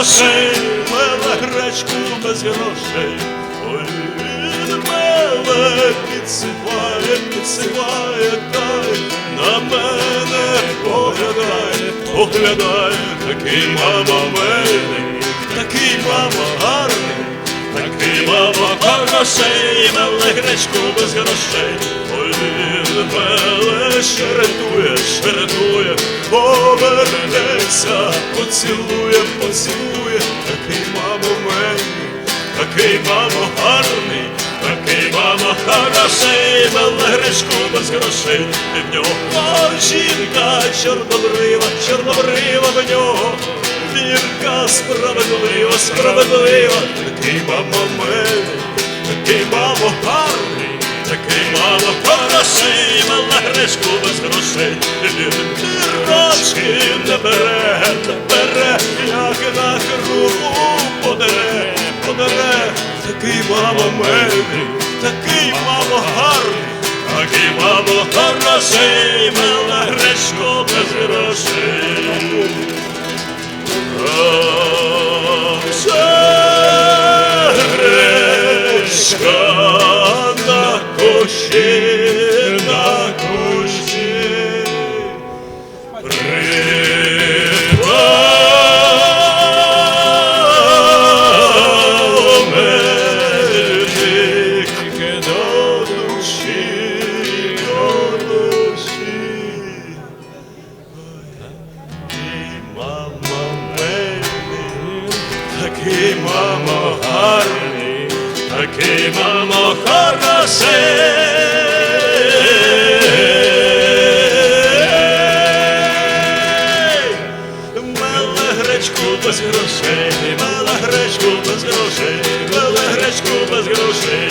грошей, мела гречку без грошей. Ой, він меле підсипає, підсипає, дай на мене поглядає, поглядає, такий мама милий, такий мама гарний, такий мама грошей, меле гречку без грошей. Ой, він меле шеретує, шеретує, повернеться, поцілує, поцілує, такий мамо милий, такий мамо гарний, такий мамо хороший, меле гречку без грошей, і в нього жінка чорнобрива, чорнобрива в нього. Вірка справедлива, справедлива, такий мамо милий, такий мамо гарний, такий мамо хороший, гречку без грошей, він дірочки не бере, не бере, як на руку подере, подере, такий мамо милий, такий мамо гарний, такий мамо хороший, мала гречку без грошей. Гречка на кущі, Такий, мамо, гарний, такий, мамо, хороший. Мала гречку без грошей, мала гречку без грошей, мала гречку без грошей.